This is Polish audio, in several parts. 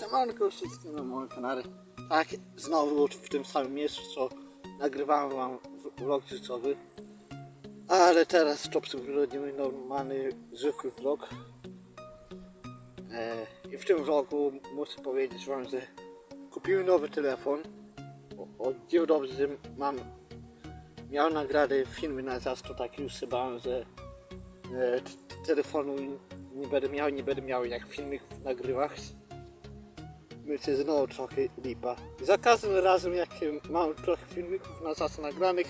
Siemanko wszystkim na moim kanale. Tak, znowu w tym samym miejscu, co nagrywałem wam vlog życiowy. Ale teraz to przeprowadzimy normalny, zwykły vlog. E, I w tym vlogu muszę powiedzieć wam, że kupiłem nowy telefon. O, o dziwo dobrze, że mam miał nagrady filmy na czas, to tak już bałem, że e, telefonu nie będę miał, nie będę miał jak filmików nagrywać. Myślę, że znowu trochę lipa. Za każdym razem jak mam trochę filmików na czas nagranych,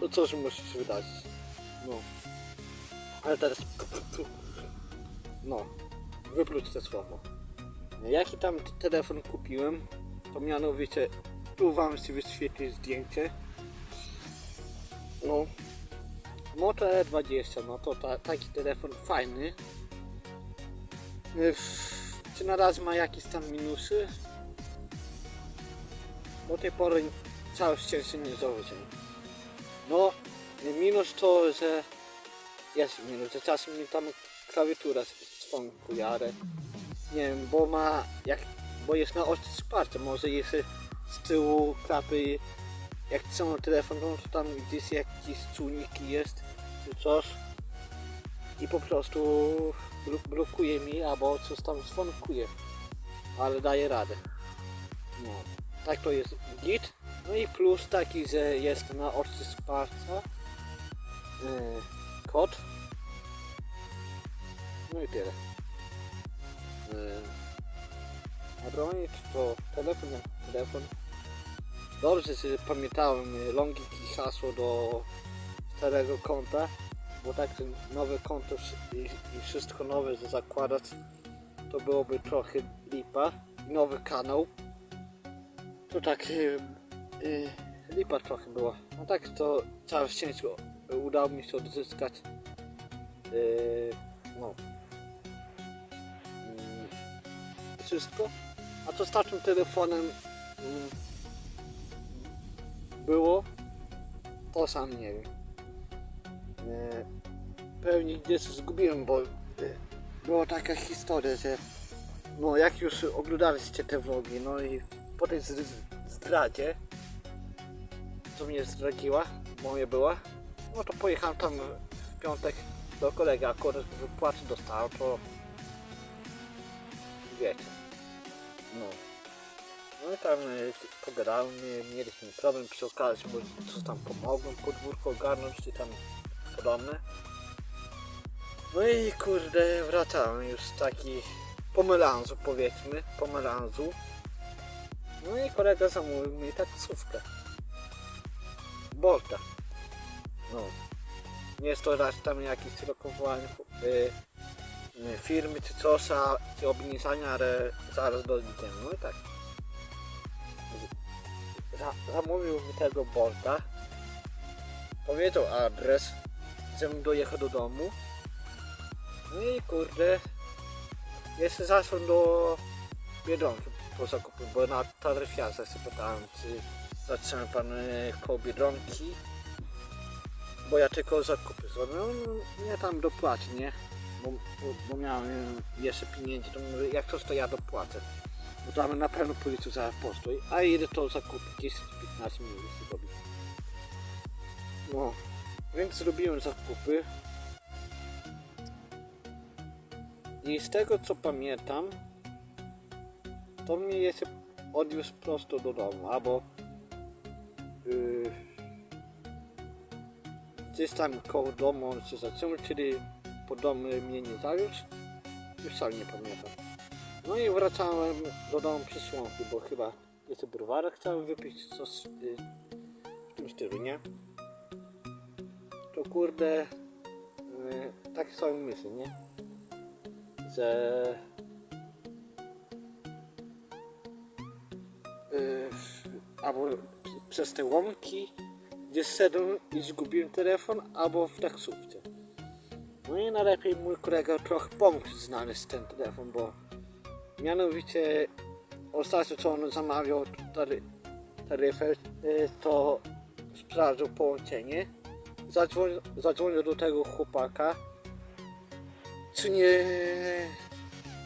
to coś musi się. No. Ale teraz... No. Wypluć te słowo. Jaki tam telefon kupiłem, to mianowicie tu wam się wyświetli zdjęcie. No. Moto E20, no to ta, taki telefon fajny. Czy na razie ma jakieś tam minusy? Do tej pory całe szczęście nie zauważyłem. No, minus to, że jest minus, że czasem mi tam klawiatura swą kujarę. Nie wiem, bo ma, jak, bo jest na ostrze wsparcia, może jest z tyłu klapy, jak są telefon, to tam gdzieś jakiś czujnik jest, czy coś i po prostu blokuje mi albo coś tam dzwonkuje, ale daje radę. No, tak to jest git. No i plus taki, że jest na ostrzu wsparcia yy, kod. No i tyle. Yy, a bronić to telefon telefon. Dobrze, że pamiętałem y, longik i hasło do starego konta, bo tak ten nowe konto i, i wszystko nowe zakładać, to byłoby trochę lipa. Nowy kanał, to tak y, y, lipa trochę była. No tak to całe szczęście udało mi się odzyskać y, no mm, wszystko. A to takim telefonem mm, było, to sam nie wiem. E, Pewnie gdzieś zgubiłem, bo e, była taka historia, że no jak już oglądaliście te vlogi, no i po tej zdradzie, co mnie zdradziła, moje była, no to pojechałem tam w piątek do kolegi, akurat wypłaty dostałem, to wiecie, no. No i tam y, pogadałem, mieliśmy problem przy okazji, bo co tam pomogłem podwórko ogarnąć, czy tam podobne. No i kurde, wracałem już taki po melanżu powiedzmy, po melanżu. No i kolega zamówił mi taksówkę. Bolta. No. Nie jest to raz tam jakieś lokowanie y, y, firmy czy coś, a czy obniżania, ale zaraz dojdziemy. No i tak za, zamówił mi tego Bolta. Powiedział adres, żebym dojechał do domu. No i kurde, jeszcze zaszłem do Biedronki po zakupy, bo na taryfiarze się pytałem, czy zatrzymał pan e, koło Biedronki, bo ja tylko zakupy zrobię. No, nie tam dopłaci, nie? Bo, bo, bo miałem jeszcze pieniędzy, to mówię, jak to to ja dopłacę. Bo tam na pewno policja zaraz postój, a ile to zakupi 10-15 minut zrobi. No, więc zrobiłem zakupy. I z tego co pamiętam, to mnie jeszcze odwiózł prosto do domu, albo yy, gdzieś tam koło domu się zatrzymał, czyli po domu mnie nie zawiózł. Już sam nie pamiętam. No i wracałem do domu przy słonku, bo chyba jeszcze browara chciałem wypić coś y, w tym stylu, nie? To kurde, y, takie sobie myślę, nie? Że y, albo przez te łąki, gdzie szedłem i zgubiłem telefon, albo w taksówce. No i najlepiej mój kolega trochę pomógł znaleźć ten telefon, bo Mianowicie ostatnio co on zamawiał tary, taryfę, to sprawdził połączenie. Zadzwonił do tego chłopaka, czy nie,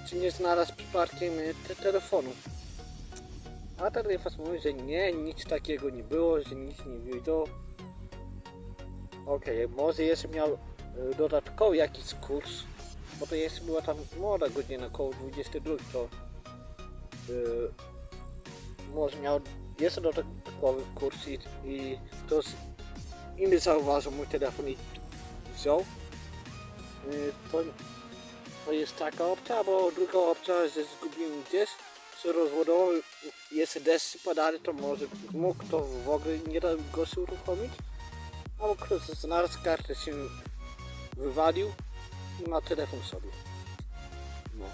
czy nie znalazł przypadkiem y, te telefonu. A ten Rejfas mówi, że nie, nic takiego nie było, że nic nie widział. Okej, może jeszcze miał y, dodatkowy jakiś kurs, bo to jeszcze była tam młoda godzina, około 22, to y, może miał jeszcze dodatkowy kurs i, i ktoś inny zauważył mój telefon i wziął. Y, to, to jest taka opcja, bo druga opcja, że zgubiłem gdzieś, się rozładował, jest deszcz padali, to może mógł to w ogóle nie da go się uruchomić. Albo ktoś znalazł kartę, się wywalił i ma telefon sobie. No.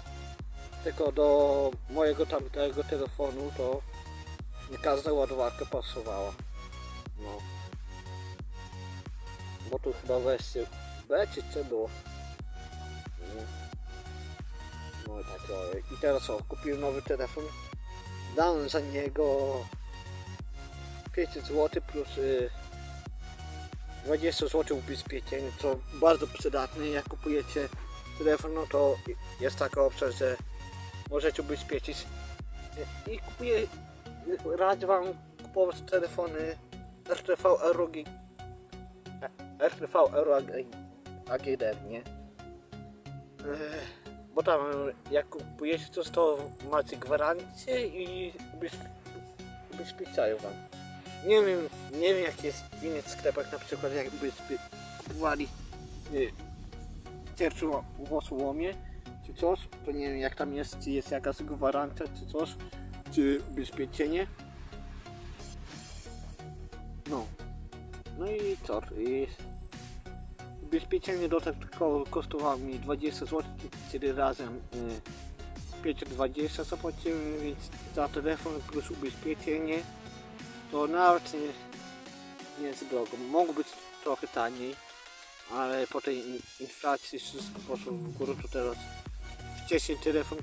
Tylko do mojego tamtego telefonu to nie każda ładowarka pasowała. No. Bo tu chyba weźcie B czy C było. No. I tak I teraz o, kupiłem nowy telefon. Dałem za niego 500 zł plus y, 20 zł ubezpieczenie, co bardzo przydatne. Jak kupujecie telefon, no to jest taka opcja, że możecie ubezpieczyć. I kupuję, radzę Wam kupować telefony RTV ROG, RTV ROG AGD, nie? Bo tam jak kupujecie coś, to macie gwarancję i ubez- ubezpieczają Wam. Nie wiem, nie wiem jak jest w innych sklepach, na przykład jakby kupowali y, sterczu włosłomie czy coś, to nie wiem jak tam jest, czy jest jakaś gwarancja czy coś, czy ubezpieczenie. No i co? I ubezpieczenie dodatkowo kosztowało mi 20 zł, czyli razem y, 520 zapłaciłem, więc za telefon plus ubezpieczenie to nawet nie, nie jest drogo. Mogło być trochę taniej, ale po tej in- inflacji wszystko poszło w górę, to teraz wcześniej telefon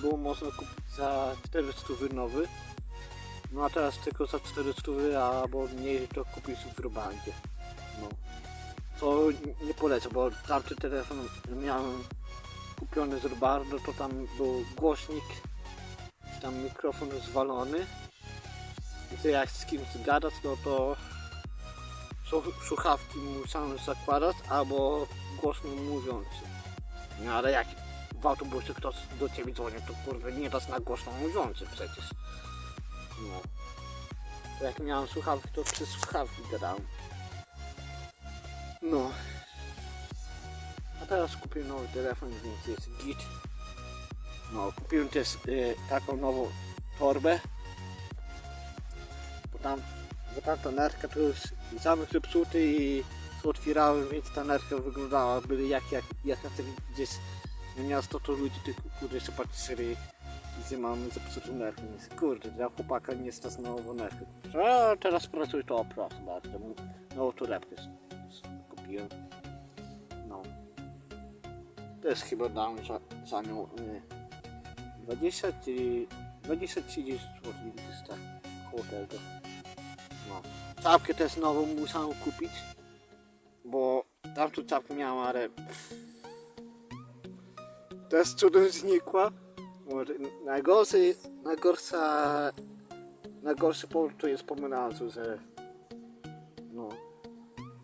było można kupić za 400 nowy, no a teraz tylko za 400 albo mniej to kupić w Robandzie. No. To nie polecam, bo tamty telefon miałem kupiony z Robandu, to tam był głośnik, tam mikrofon zwalony że jak z kimś gadać, no to słuch- słuchawki musiałem zakładać albo głośno mówiący. No ale jak w autobusie ktoś do ciebie dzwoni, to kurde nie dasz na głośno mówiący przecież. No. Jak miałem słuchawki, to przez słuchawki gadałem. No. A teraz kupiłem nowy telefon, więc jest git. No, kupiłem też y, taką nową torbę bo tam, bo ta nerka to już zamek zepsuty i otwierały, więc ta nerka wyglądała, byli jak, jak, jak na tym gdzieś na miasto, to ludzie tylko kurde jeszcze patrzyli że mamy zepsutą nerkę, więc kurde, dla chłopaka nie stać na nową nerkę. A teraz pracuję to proszę bardzo, nową torebkę kupiłem. No. To jest chyba dałem za, za nią y, 20 czy 20-30 zł, gdzieś tak tego. No. Czapkę też nową musiałem kupić, bo tamtą czapkę miałem, ale też cudem znikła. Najgorszy, najgorsza, najgorszy powód to jest po melanżu, że no,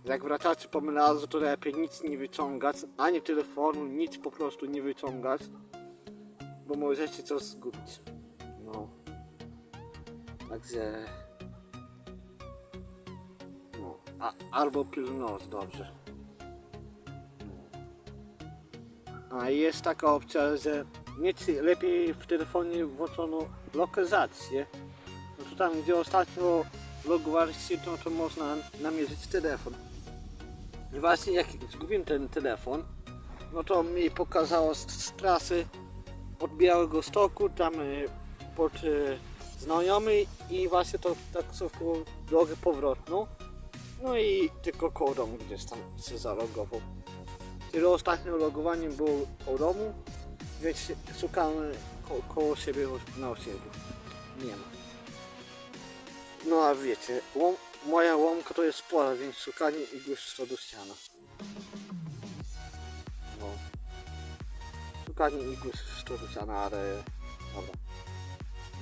jak wracacie po melanżu, to lepiej nic nie wyciągać, ani telefonu, nic po prostu nie wyciągać, bo możecie coś zgubić. No. Także... No, a, albo pilnować dobrze. A jest taka opcja, że mieć lepiej w telefonie włączoną lokalizację. No to tam, gdzie ostatnio logowaliście, to, to można namierzyć telefon. I właśnie jak zgubiłem ten telefon, no to mi pokazało z, z trasy od Białego Stoku, tam y, pod y, znajomy i właśnie to taksówką drogę powrotną. No i tylko koło domu gdzieś tam się zalogował. Tyle ostatnio logowanie było koło domu, więc szukamy ko koło siebie na osiedlu. Nie ma. No a wiecie, łom moja łomka to jest spora, więc szukanie igły z do ściana. No. Szukanie dokładnie Igus Szczurusana, ale dobra.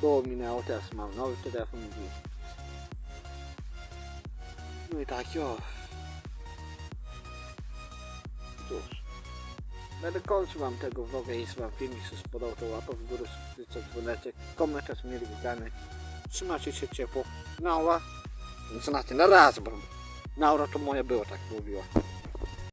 Było minęło, teraz mam nowy telefon i No i tak, jo. Cóż. Będę kończył wam tego vloga, jeśli wam filmik się spodobał, to łapa w górę, subskrypcja, dzwoneczek, komentarz mieli witany. Trzymajcie się ciepło. Naura. Znaczy na raz, bo Naura to moja była, tak mówiła.